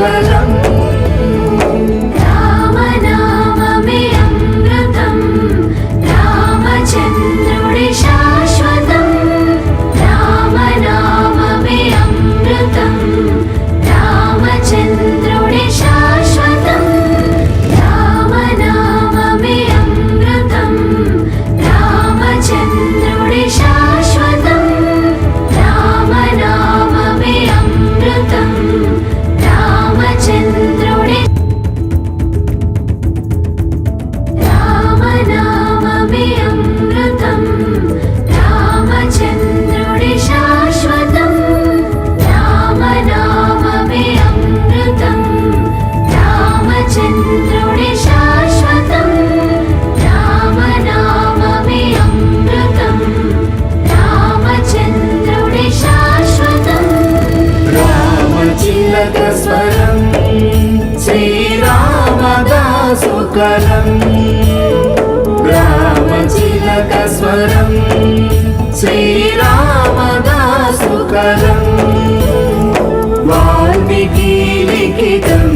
శ్రీరామదాసుకరం శ్రీరామదాసుకరం. రామచిలక శ్రీరామదాసుకరం. Valmiki లిఖితం